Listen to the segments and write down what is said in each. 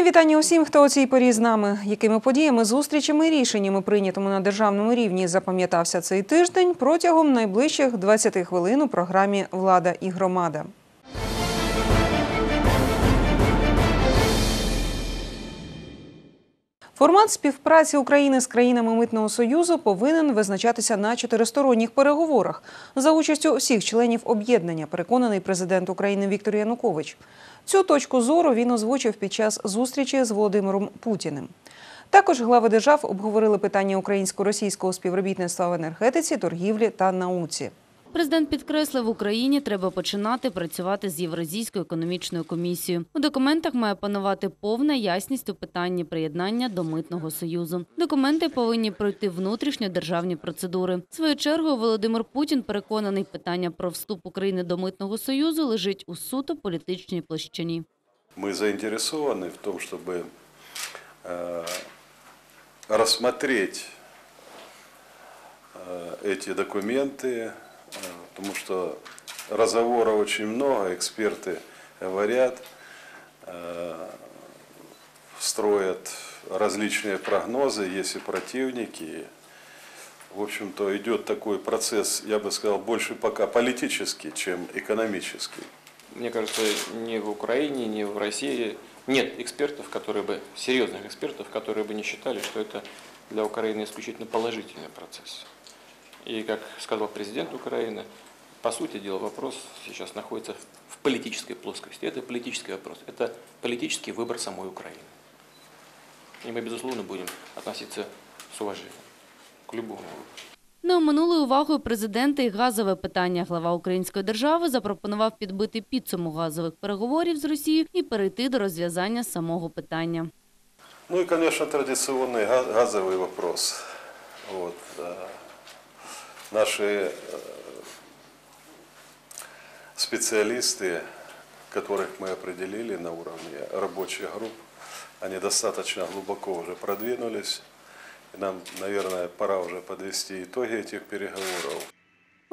Мої вітання усім, хто у цій порі з нами. Якими подіями, зустрічами і рішеннями, прийнятими на державному рівні, запам'ятався цей тиждень протягом найближчих 20 хвилин у програмі Влада і громада. Формат співпраці України з країнами Митного Союзу повинен визначатися на чотиристоронніх переговорах за участю всіх членів об'єднання, переконаний президент України Віктор Янукович. Цю точку зору він озвучив під час зустрічі з Володимиром Путіним. Також глави держав обговорили питання українсько-російського співробітництва в енергетиці, торгівлі та науці. Президент підкреслив, в Україні треба починати працювати з Євразійською економічною комісією. У документах має панувати повна ясність у питанні приєднання до митного союзу. Документи повинні пройти внутрішньодержавні процедури. В свою чергу Володимир Путін переконаний, питання про вступ України до митного союзу лежить у суто політичній площині. Мы заинтересованы в том, чтобы э, рассмотреть э, эти документы, э, Потому что разговоров очень много, эксперты говорят, э, строят различные прогнозы, есть и противники. В общем-то, идет такой процесс, я бы сказал, больше пока политический, чем экономический. Мне кажется, ни в Украине, ни в России нет экспертов, которые бы, серьезных экспертов, которые бы не считали, что это для Украины исключительно положительный процесс. И, как сказал президент Украины, по сути дела вопрос сейчас находится в политической плоскости. Это политический вопрос, это политический выбор самой Украины. И мы, безусловно, будем относиться с уважением к любому выбору. Не оминули увагою президента і газове питання. Глава української держави запропонував підбити підсумок газових переговорів з Росією і перейти до розв'язання самого питання. Ну и, конечно, традиционный га- газовый вопрос. Вот. Наши э, специалисты, которых мы определили на уровне рабочих групп, они достаточно глубоко уже продвинулись. И нам, наверное, пора уже подвести итоги этих переговоров.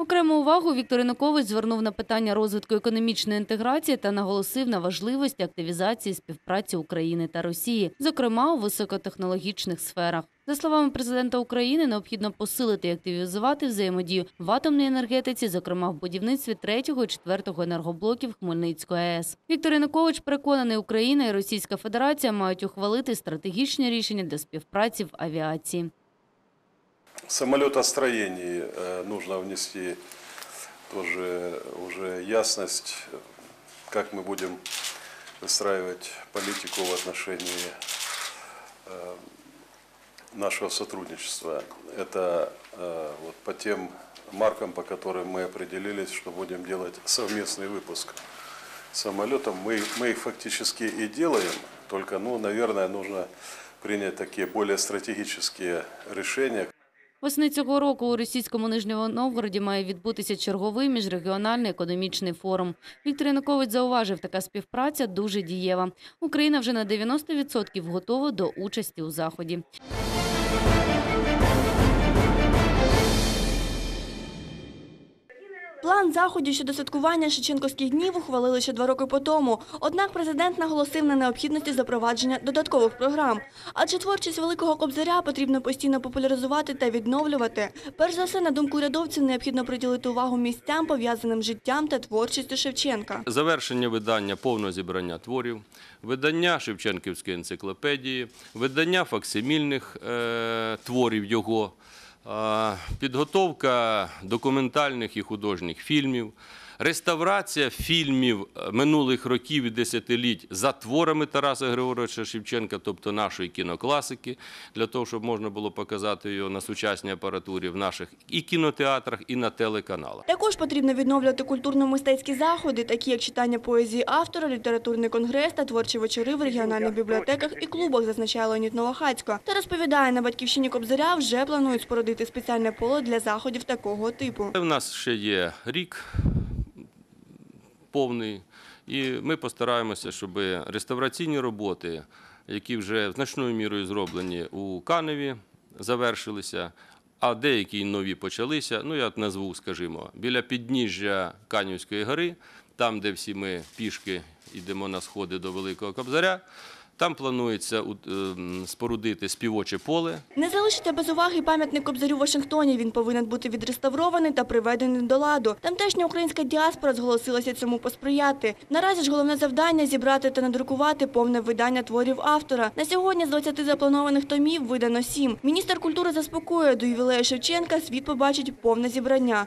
Окрему увагу Віктор Янукович звернув на питання розвитку економічної інтеграції та наголосив на важливості активізації співпраці України та Росії, зокрема у високотехнологічних сферах. За словами президента України, необхідно посилити і активізувати взаємодію в атомній енергетиці, зокрема в будівництві третього і четвертого енергоблоків Хмельницької АЕС. Віктор Янукович переконаний, Україна і Російська Федерація мають ухвалити стратегічні рішення для співпраці в авіації. Самолетостроении э, нужно внести тоже уже ясность, как мы будем выстраивать политику в отношении э, нашего сотрудничества. Это э, вот по тем маркам, по которым мы определились, что будем делать совместный выпуск самолетов. Мы, мы их фактически и делаем, только, ну, наверное, нужно принять такие более стратегические решения, Восени цього року у російському Нижньому Новгороді має відбутися черговий міжрегіональний економічний форум. Віктор Янукович зауважив, така співпраця дуже дієва. Україна вже на 90% готова до участі у заході. План заходів щодо святкування Шевченківських днів ухвалили ще два роки по тому. Однак президент наголосив на необхідності запровадження додаткових програм. Адже творчість великого кобзаря потрібно постійно популяризувати та відновлювати. Перш за все, на думку урядовців, необхідно приділити увагу місцям, пов'язаним з життям та творчістю Шевченка. Завершення видання повного зібрання творів, видання Шевченківської енциклопедії, видання факсимільних е, творів його, підготовка документальних і художніх фільмів, реставрація фільмів е, минулих років і десятиліть за творами Тараса Григоровича Шевченка, тобто нашої кінокласики, для того, щоб можна було показати його на сучасній апаратурі в наших і кінотеатрах, і на телеканалах. Також потрібно відновлювати культурно-мистецькі заходи, такі як читання поезії автора, літературний конгрес та творчі вечори в регіональних бібліотеках і клубах, зазначає Леонід Новохацько. Та розповідає, на батьківщині Кобзаря вже планують спорудити спеціальне поле для заходів такого типу. У нас ще є рік повний, і ми постараємося, щоб реставраційні роботи, які вже значною мірою зроблені у Каневі, завершилися. А деякі нові почалися. Ну, я назву, скажімо, біля підніжжя Канівської гори, там, де всі ми пішки йдемо на сходи до Великого Кобзаря. Там планується ем, спорудити співоче поле. Не залишиться без уваги пам'ятник Кобзарю в Вашингтоні. Він повинен бути відреставрований та приведений до ладу. Тамтешня українська діаспора зголосилася цьому посприяти. Наразі ж головне завдання – зібрати та надрукувати повне видання творів автора. На сьогодні з 20 запланованих томів видано 7. Міністр культури заспокоює, до ювілею Шевченка світ побачить повне зібрання.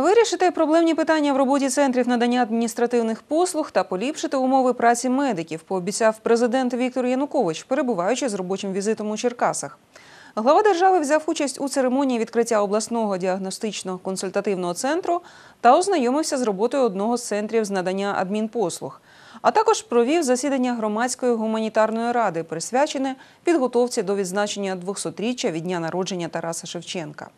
Вирішити проблемні питання в роботі центрів надання адміністративних послуг та поліпшити умови праці медиків, пообіцяв президент Віктор Янукович, перебуваючи з робочим візитом у Черкасах. Глава держави взяв участь у церемонії відкриття обласного діагностично-консультативного центру та ознайомився з роботою одного з центрів з надання адмінпослуг. А також провів засідання громадської гуманітарної ради, присвячене підготовці до відзначення 200-річчя від дня народження Тараса Шевченка.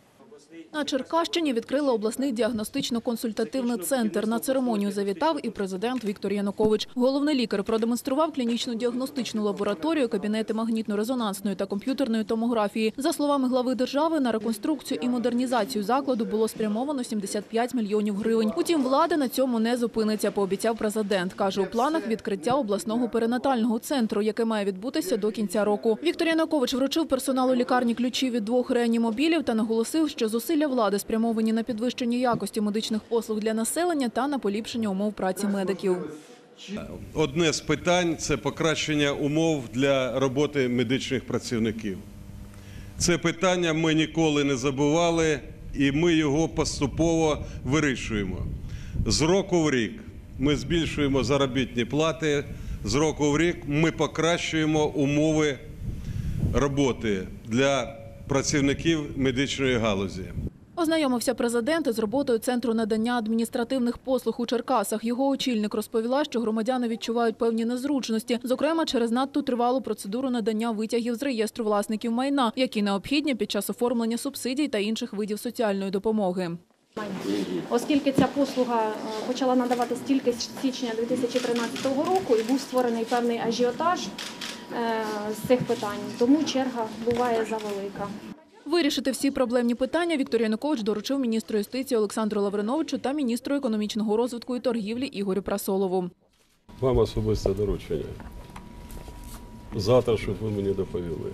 На Черкащині відкрили обласний діагностично-консультативний центр. На церемонію завітав і президент Віктор Янукович. Головний лікар продемонстрував клінічну діагностичну лабораторію, кабінети магнітно-резонансної та комп'ютерної томографії. За словами глави держави, на реконструкцію і модернізацію закладу було спрямовано 75 мільйонів гривень. Утім, влада на цьому не зупиниться, пообіцяв президент. Каже, у планах відкриття обласного перинатального центру, яке має відбутися до кінця року. Віктор Янукович вручив персоналу лікарні ключі від двох реанімобілів та наголосив, що зусилля влади спрямовані на підвищення якості медичних послуг для населення та на поліпшення умов праці медиків. Одне з питань це покращення умов для роботи медичних працівників. Це питання ми ніколи не забували, і ми його поступово вирішуємо. З року в рік ми збільшуємо заробітні плати, з року в рік ми покращуємо умови роботи для працівників медичної галузі. Ознайомився президент з роботою центру надання адміністративних послуг у Черкасах. Його очільник розповіла, що громадяни відчувають певні незручності, зокрема через надто тривалу процедуру надання витягів з реєстру власників майна, які необхідні під час оформлення субсидій та інших видів соціальної допомоги. Оскільки ця послуга е, почала надаватись тільки з січня 2013 року і був створений певний ажіотаж е, з цих питань, тому черга буває завелика. Вирішити всі проблемні питання Віктор Янукович доручив міністру юстиції Олександру Лавриновичу та міністру економічного розвитку і торгівлі Ігорю Прасолову. Вам особисте доручення. Завтра, щоб ви мені доповіли.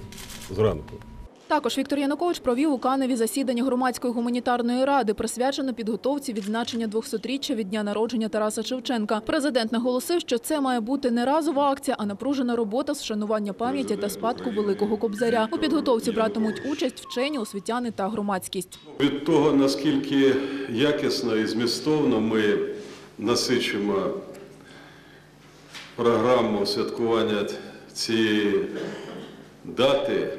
Зранку. Також Віктор Янукович провів у Каневі засідання громадської гуманітарної ради, присвячене підготовці відзначення 200-річчя від дня народження Тараса Шевченка. Президент наголосив, що це має бути не разова акція, а напружена робота з вшанування пам'яті та спадку великого кобзаря. У підготовці братимуть участь вчені, освітяни та громадськість. Від того, наскільки якісно і змістовно ми насичимо програму святкування цієї дати,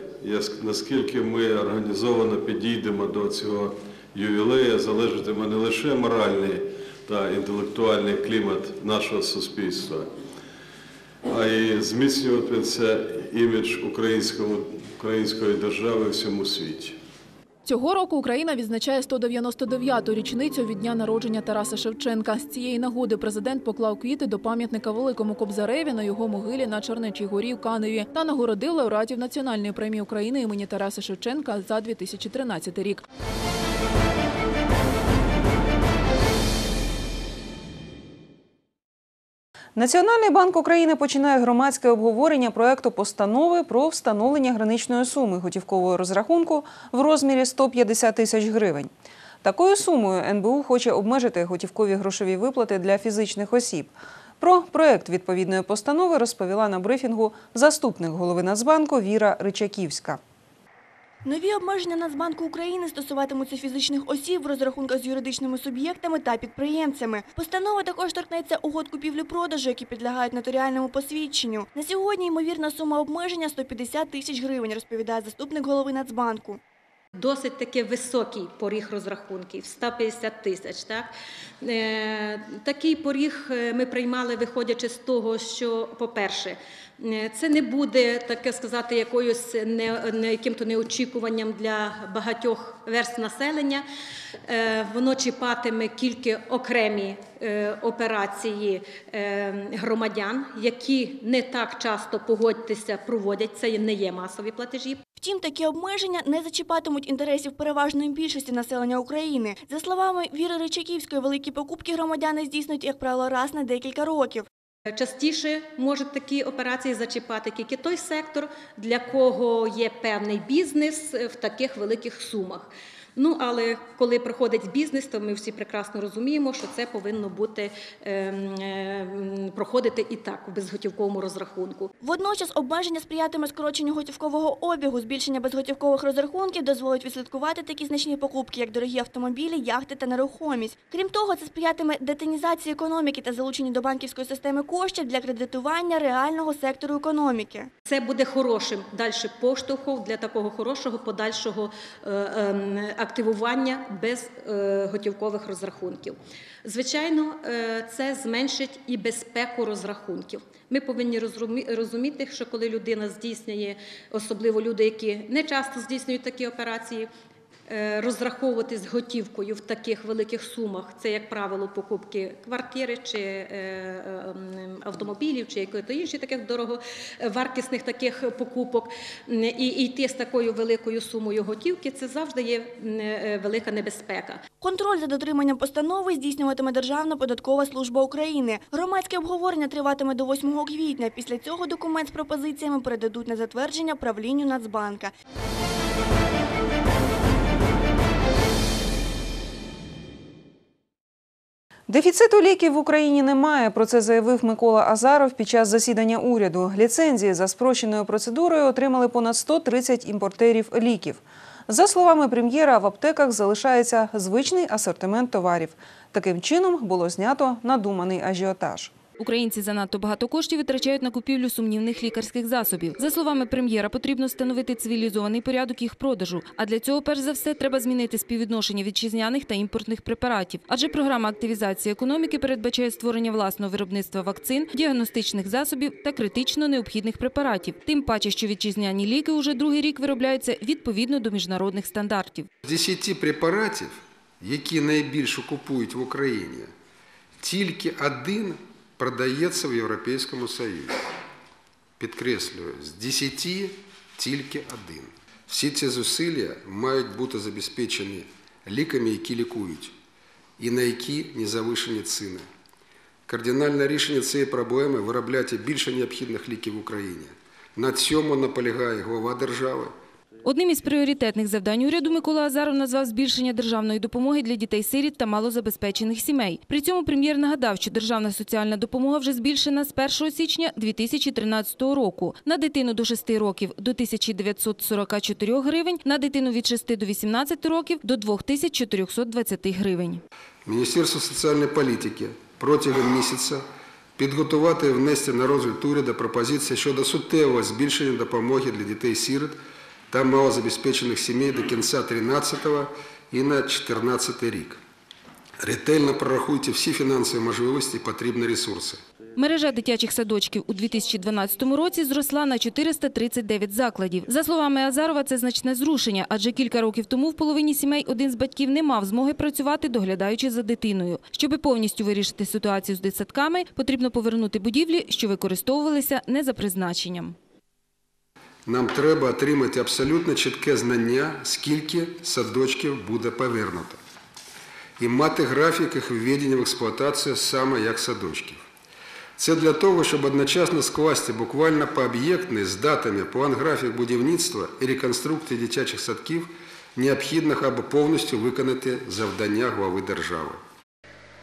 наскільки ми організовано підійдемо до цього ювілею, залежатиме не лише моральний та інтелектуальний клімат нашого суспільства, а й зміцнюватиметься імідж української держави всьому світі. Цього року Україна відзначає 199-ту річницю від дня народження Тараса Шевченка. З цієї нагоди президент поклав квіти до пам'ятника Великому Кобзареві на його могилі на Чернечій горі в Каневі та нагородив лауреатів Національної премії України імені Тараса Шевченка за 2013 рік. Національний банк України починає громадське обговорення проекту постанови про встановлення граничної суми готівкового розрахунку в розмірі 150 тисяч гривень. Такою сумою НБУ хоче обмежити готівкові грошові виплати для фізичних осіб. Про проект відповідної постанови розповіла на брифінгу заступник голови Нацбанку Віра Ричаківська. Нові обмеження Нацбанку України стосуватимуться фізичних осіб в розрахунках з юридичними суб'єктами та підприємцями. Постанова також торкнеться угод купівлі-продажу, які підлягають нотаріальному посвідченню. На сьогодні ймовірна сума обмеження 150 тисяч гривень, розповідає заступник голови Нацбанку. Досить таки високий поріг розрахунків 150 тисяч. Так? Е, такий поріг е, ми приймали, виходячи з того, що, по-перше, це не буде таке сказати якоюсь не, не яким-то неочікуванням для багатьох верст населення. Е, воно чіпатиме тільки окремі е, операції е, громадян, які не так часто погодьтеся проводять. Це не є масові платежі. Втім, такі обмеження не зачіпатимуть інтересів переважної більшості населення України. За словами Віри Ричаківської, великі покупки громадяни здійснюють, як правило, раз на декілька років. Частіше можуть такі операції зачіпати тільки той сектор, для кого є певний бізнес в таких великих сумах. Ну, але коли проходить бізнес, то ми всі прекрасно розуміємо, що це повинно бути ем, ем, проходити і так у безготівковому розрахунку. Водночас обмеження сприятиме скороченню готівкового обігу. Збільшення безготівкових розрахунків дозволить відслідкувати такі значні покупки, як дорогі автомобілі, яхти та нерухомість. Крім того, це сприятиме детинізації економіки та залученню до банківської системи коштів для кредитування реального сектору економіки. Це буде хорошим далі поштовхом для такого хорошого подальшого е, ем, активування без е, готівкових розрахунків. Звичайно, е, це зменшить і безпеку розрахунків. Ми повинні розумі- розуміти, що коли людина здійснює, особливо люди, які не часто здійснюють такі операції, е, розраховуватись готівкою в таких великих сумах. Це, як правило, покупки квартири чи автомобілів, чи якої то інші таких дороговартісних таких покупок. І йти з такою великою сумою готівки це завжди є е, велика небезпека. Контроль за дотриманням постанови здійснюватиме Державна податкова служба України. Громадське обговорення триватиме до 8 квітня. Після цього документ з пропозиціями передадуть на затвердження правлінню Нацбанка. Дефіциту ліків в Україні немає. Про це заявив Микола Азаров під час засідання уряду. Ліцензії за спрощеною процедурою отримали понад 130 імпортерів ліків. За словами прем'єра, в аптеках залишається звичний асортимент товарів. Таким чином було знято надуманий ажіотаж. Українці занадто багато коштів витрачають на купівлю сумнівних лікарських засобів. За словами прем'єра, потрібно встановити цивілізований порядок їх продажу. А для цього, перш за все, треба змінити співвідношення вітчизняних та імпортних препаратів. Адже програма активізації економіки передбачає створення власного виробництва вакцин, діагностичних засобів та критично необхідних препаратів. Тим паче, що вітчизняні ліки уже другий рік виробляються відповідно до міжнародних стандартів. З 10 препаратів, які найбільше купують в Україні, тільки один продається в Європейському Союзі. Підкреслюю, з 10 тільки один. Всі ці зусилля мають бути забезпечені ліками, які лікують, і на які не завишені ціни. Кардинальне рішення цієї проблеми – виробляти більше необхідних ліків в Україні. На цьому наполягає глава держави. Одним із пріоритетних завдань уряду Микола Азаров назвав збільшення державної допомоги для дітей-сиріт та малозабезпечених сімей. При цьому прем'єр нагадав, що державна соціальна допомога вже збільшена з 1 січня 2013 року. На дитину до 6 років – до 1944 гривень, на дитину від 6 до 18 років – до 2420 гривень. Міністерство соціальної політики протягом місяця підготувати і внести на розгляд уряду пропозиції щодо суттєвого збільшення допомоги для дітей-сирот та малозабезпечених сімей до кінця 2013 і на 2014 рік. Ретельно прорахуйте всі фінансові можливості і потрібні ресурси. Мережа дитячих садочків у 2012 році зросла на 439 закладів. За словами Азарова, це значне зрушення, адже кілька років тому в половині сімей один з батьків не мав змоги працювати, доглядаючи за дитиною. Щоби повністю вирішити ситуацію з дитсадками, потрібно повернути будівлі, що використовувалися не за призначенням. Нам треба отримати абсолютно чітке знання, скільки садочків буде повернуто. І мати графік їх введення в експлуатацію саме як садочків. Це для того, щоб одночасно скласти буквально пооб'єктний з датами план графік будівництва і реконструкції дитячих садків, необхідних або повністю виконати завдання глави держави.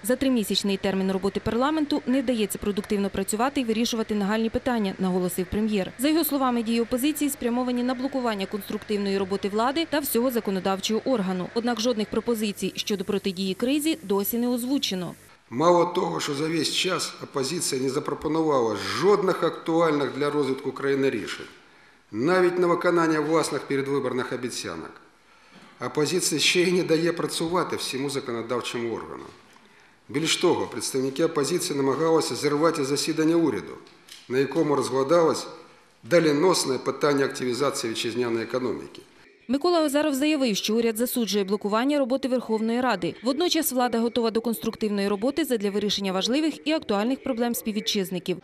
За тримісячний термін роботи парламенту не вдається продуктивно працювати і вирішувати нагальні питання, наголосив прем'єр. За його словами, дії опозиції спрямовані на блокування конструктивної роботи влади та всього законодавчого органу. Однак жодних пропозицій щодо протидії кризі досі не озвучено. Мало того, що за весь час опозиція не запропонувала жодних актуальних для розвитку країни рішень, навіть на виконання власних передвиборних обіцянок. Опозиція ще й не дає працювати всьому законодавчому органу. Більш того, представники опозиції намагалися зірвати засідання уряду, на якому розглядалось даліносне питання активізації вітчизняної економіки. Микола Озаров заявив, що уряд засуджує блокування роботи Верховної Ради. Водночас влада готова до конструктивної роботи задля вирішення важливих і актуальних проблем співвітчизників.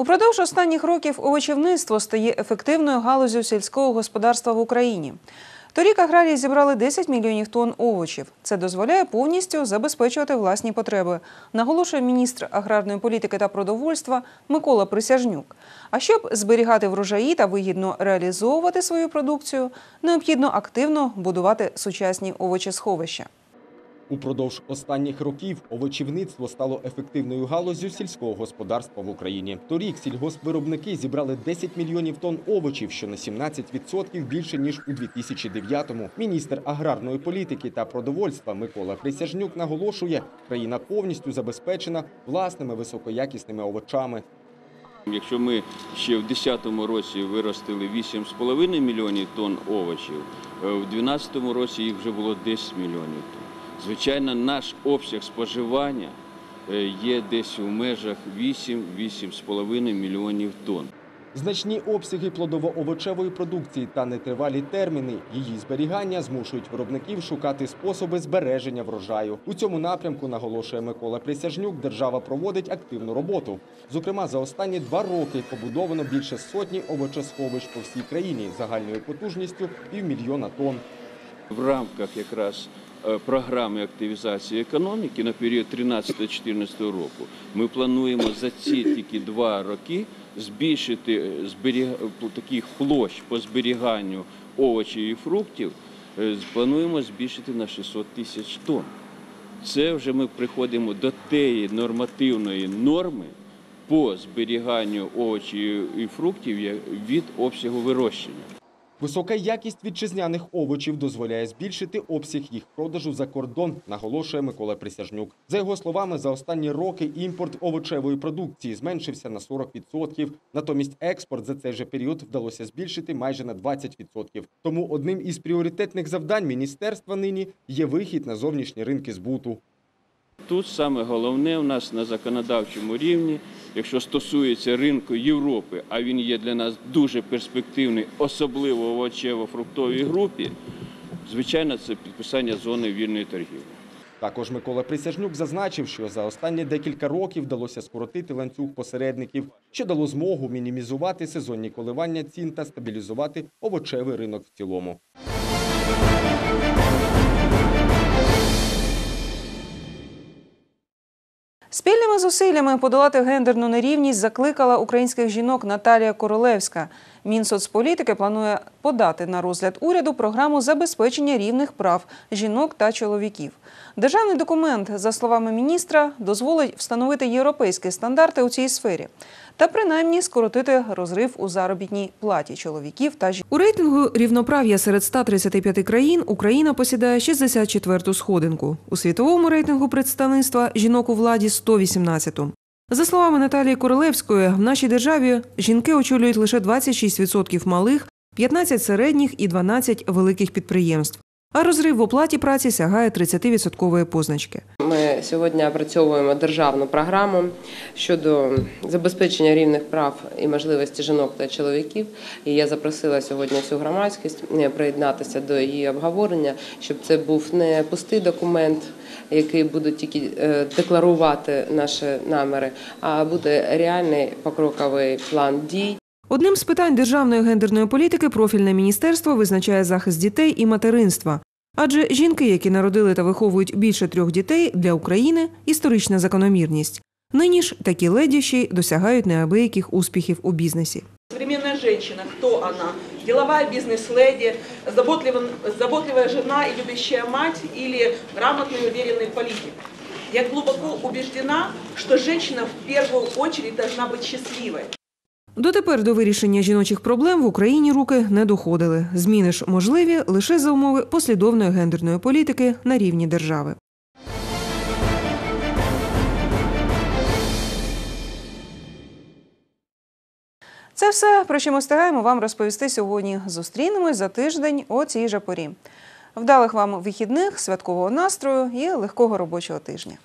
Упродовж останніх років овочівництво стає ефективною галузю сільського господарства в Україні. Торік аграрії зібрали 10 мільйонів тонн овочів. Це дозволяє повністю забезпечувати власні потреби, наголошує міністр аграрної політики та продовольства Микола Присяжнюк. А щоб зберігати врожаї та вигідно реалізовувати свою продукцію, необхідно активно будувати сучасні овочесховища. Упродовж останніх років овочівництво стало ефективною галуззю сільського господарства в Україні. Торік сільгоспвиробники зібрали 10 мільйонів тонн овочів, що на 17% більше ніж у 2009-му. Міністр аграрної політики та продовольства Микола Присяжнюк наголошує, країна повністю забезпечена власними високоякісними овочами. Якщо ми ще в 2010 році виростили 8,5 мільйонів тонн овочів, е, в 2012 році їх вже було 10 мільйонів тонн. Звичайно, наш обсяг споживання е, є десь у межах 8-8,5 мільйонів тонн. Значні обсяги плодово-овочевої продукції та нетривалі терміни її зберігання змушують виробників шукати способи збереження врожаю. У цьому напрямку, наголошує Микола Присяжнюк, держава проводить активну роботу. Зокрема, за останні два роки побудовано більше сотні овочесховищ по всій країні загальною потужністю півмільйона тонн. В рамках якраз програми активізації економіки на період 13-14 року ми плануємо за ці тільки два роки збільшити е, зберіг... таких площ по зберіганню овочів і фруктів. е, Плануємо збільшити на 600 тисяч тонн. Це вже ми приходимо до тієї нормативної норми по зберіганню овочів і фруктів від обсягу вирощення. Висока якість вітчизняних овочів дозволяє збільшити обсяг їх продажу за кордон, наголошує Микола Присяжнюк. За його словами, за останні роки імпорт овочевої продукції зменшився на 40%. Натомість експорт за цей же період вдалося збільшити майже на 20%. Тому одним із пріоритетних завдань міністерства нині є вихід на зовнішні ринки збуту. Тут саме головне у нас на законодавчому рівні, якщо стосується ринку Європи, а він є для нас дуже перспективний, особливо в овочево-фруктовій групі, звичайно, це підписання зони вільної торгівлі. Також Микола Присяжнюк зазначив, що за останні декілька років вдалося скоротити ланцюг посередників, що дало змогу мінімізувати сезонні коливання цін та стабілізувати овочевий ринок в цілому. Спільними зусиллями подолати гендерну нерівність закликала українських жінок Наталія Королевська. Мінсоцполітики планує подати на розгляд уряду програму забезпечення рівних прав жінок та чоловіків. Державний документ, за словами міністра, дозволить встановити європейські стандарти у цій сфері та принаймні скоротити розрив у заробітній платі чоловіків та жінок. У рейтингу рівноправ'я серед 135 країн Україна посідає 64-ту сходинку. У світовому рейтингу представництва жінок у владі 118-ту. За словами Наталії Королевської, в нашій державі жінки очолюють лише 26% малих, 15 середніх і 12 великих підприємств. А розрив в оплаті праці сягає 30% позначки. Ми сьогодні опрацьовуємо державну програму щодо забезпечення рівних прав і можливості жінок та чоловіків. І я запросила сьогодні всю громадськість е, приєднатися до її обговорення, щоб це був не пустий документ, який буде тільки е, декларувати наші наміри, а буде реальний покроковий план дій. Одним з питань державної гендерної політики профільне міністерство визначає захист дітей і материнства. Адже жінки, які народили та виховують більше трьох дітей, для України історична закономірність. Нині ж такі леді ще й досягають неабияких успіхів у бізнесі. Современная женщина, кто она? Деловая бизнес-леди, заботливая, заботливая жена и любящая мать или грамотный и уверенный политик? Я глубоко убеждена, что женщина в первую очередь должна быть счастливой. Дотепер до вирішення жіночих проблем в Україні руки не доходили. Зміни ж можливі лише за умови послідовної гендерної політики на рівні держави. Це все, про що ми встигаємо вам розповісти сьогодні. Зустрінемось за тиждень о цій же порі. Вдалих вам вихідних, святкового настрою і легкого робочого тижня.